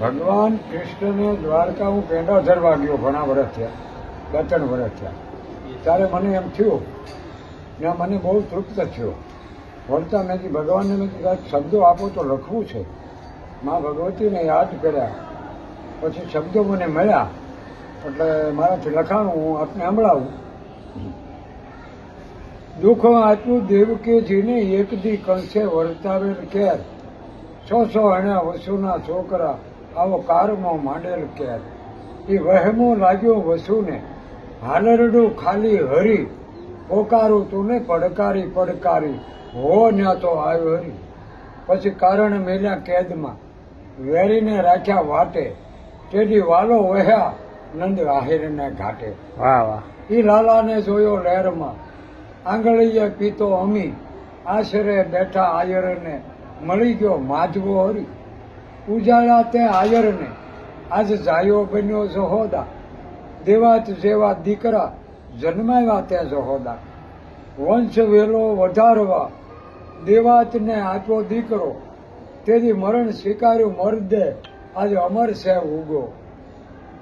ભગવાન કૃષ્ણને દ્વારકા હું પેંડા વાગ્યો ગયો ઘણા વર્ષ થયા બે ત્રણ વર્ષ થયા. ત્યારે મને એમ થયું ને મને બહુ તૃપ્ત થયો. વળતા મેં કીધું, ભગવાનને મેં કીધું, શબ્દો આપો તો લખવું છે. મા ભગવતીને યાદ કર્યા. પછી શબ્દો મને મળ્યા. એટલે મારાથી લખાણું હું આપને સંભળાવું. દુઃખ આપ્યું દેવકીજીને એક દી કંસે વર્તાવેલ કેર. સો સો એના વસુના છોકરા. આવો કારમો માંડેલ કેર એ વહેમો લાગ્યો વસુને. હાલરડું ખાલી હરી. પોકારું તું ને પડકારી પડકારી. હો ન્યા તો આવ્યો હરી. પછી કારણ મેલ્યા કેદમાં. વેરીને રાખ્યા વાટે. તેથી વાલો વહ્યા નંદ આહિરને ઘાટે. વાહ વાહ. એ લાલાને જોયો લહેરમાં. આંગળીએ પીતો અમી. આશરે બેઠા આયરને મળી ગયો માધવો હરી. ઉજાળા તે આયરને. આજ જાયો બન્યો જહોદા. દેવાત જેવા દીકરા જન્માવ્યા તે જહોદા. વંશ વેલો વધારવા. દેવાતને આપ્યો દીકરો. તેથી મરણ સ્વીકાર્યું મરદે. આજે અમર છે ઉગો.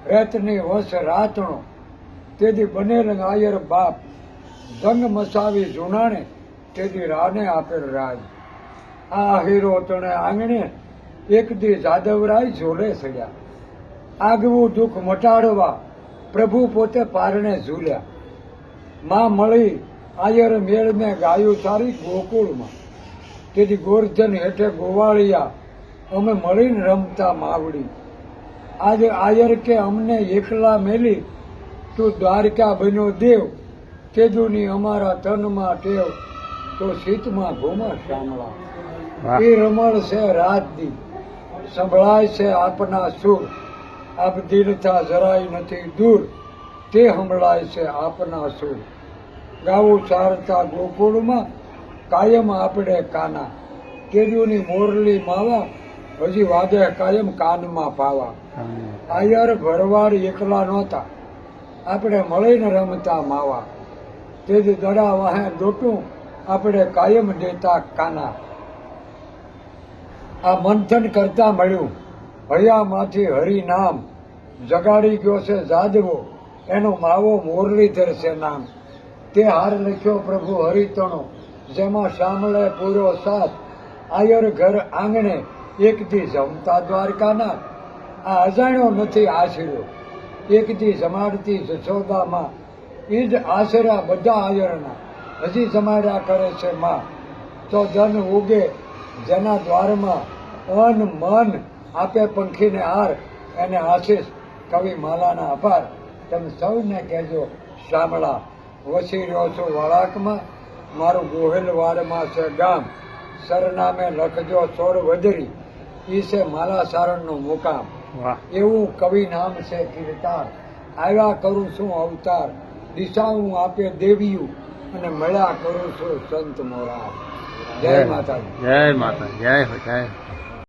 રેતની વંશ રાતણો. તેથી બનેલ આયર બાપ. જંગ મસાવી જુનાણે. તેથી રાને આપેલ રાજ. આ હીરો તણે આંગણે એક દી જાદવરાય ઝોલે સડ્યા. આગવું દુઃખ મટાડવા પ્રભુ પોતે પારણે ઝૂલ્યા. માં મળી આયર મેળ મેં ગાયું સારી ગોકુળમાં. તેથી ગોરધન હેઠે ગોવાળિયા અમે મળીને રમતા માવડી. આજે આયર કે અમને એકલા મેલી તું દ્વારકા બન્યો દેવ. તેજુની અમારા તનમાં ટેવ તો શીતમાં ઘુમા શામળા એ રમણ છે રાત દી. સંભળાય છે આપના સુર. આપ દીર્થા જરાય નથી દૂર. તે સંભળાય છે આપના સુર. ગાવું ચારતા ગોકુળમાં કાયમ આપણે કાના. કેરીઓની મોરલી માવા હજી વાગે કાયમ કાનમાં પાવા. આયર ભરવાડ એકલા નહોતા. આપણે મળીને રમતા માવા. તે જ દડા વાહે દોટું આપણે કાયમ દેતા કાના. આ મંથન કરતા મળ્યું. હૈયામાંથી હરિ નામ. જગાડી ગયો છે જાદવો. એનો માવો મોરલીધર છે નામ. તે હાર લખ્યો પ્રભુ હરિતણો, જેમાં શામળે પૂરો સાથ. આયર ઘર આંગણે એકથી જમતા દ્વારકાના આ અજાણ્યો નથી આશરો એકથી જમાડતી જશોદામાં. એ જ આશરા બધા આયરના. હજી જમાડ્યા કરે છે માં. તો ધન ઉગે જેના દ્વારમાં અન મન આપે પંખીને હાર એને આશીષ કવિ માલાના આભાર તમે સૌને કહેજો શામળા વસી રહ્યો છો વળાકમાં. મારું ગોહિલવાડમાં છે ગામ. સરનામે લખજો સોર વધરી. ઈ છે માલા સારણનું મુકામ. એવું કવિ નામ છે કીર્તાર. આવ્યા કરું છું અવતાર. દિશા હું આપે દેવીયું અને મળ્યા કરું છું સંત મોરા જય માતા જય માતા જય જય.